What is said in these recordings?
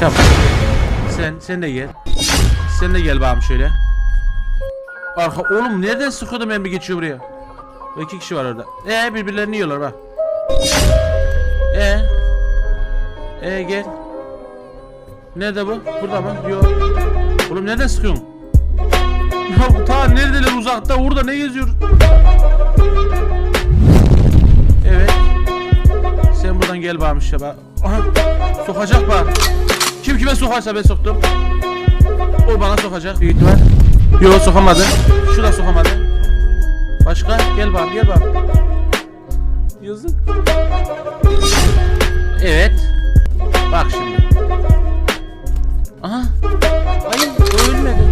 Tamam. Sen sen de gel. Sen de gel bakalım şöyle. Arka oğlum nereden sıkıyordum ben bir geçiyor buraya. İki kişi var orada. Ee birbirlerini yiyorlar bak. Ee. Ee gel. Nerede bu? Burada mı? Yok. Oğlum nereden sıkıyorsun? Ya ta neredeler uzakta burada ne geziyoruz? Evet. Sen buradan gel bakalım işte bak. Sokacak bak. Kim kime sokarsa ben soktum. O bana sokacak büyük ihtimal. Yok sokamadı. Şu da sokamadı. Başka? Gel bakalım gel bakalım. Yazık. Evet. Bak şimdi. Aha. Hayır ölmedi.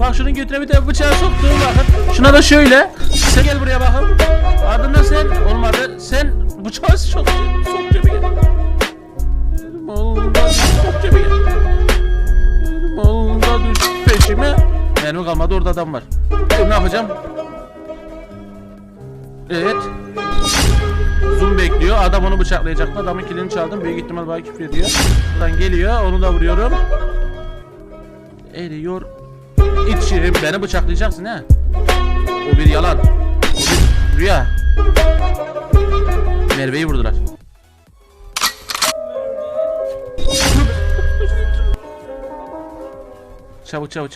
Bak şunun götüne bir tane bıçağı soktum bakın. Şuna da şöyle. Sen gel buraya bakın. Ardından sen olmadı. Sen bıçağı sok. Sok cebine. Mermi kalmadı orada adam var. Dur ne yapacağım? Evet. Zoom bekliyor. Adam onu bıçaklayacaktı. Adamın kilini çaldım. Büyük ihtimal bana küfür ediyor. Buradan geliyor. Onu da vuruyorum. Eriyor. İçi. Beni bıçaklayacaksın ha. O bir yalan. O bir rüya. Merve'yi vurdular. çabuk çabuk çabuk.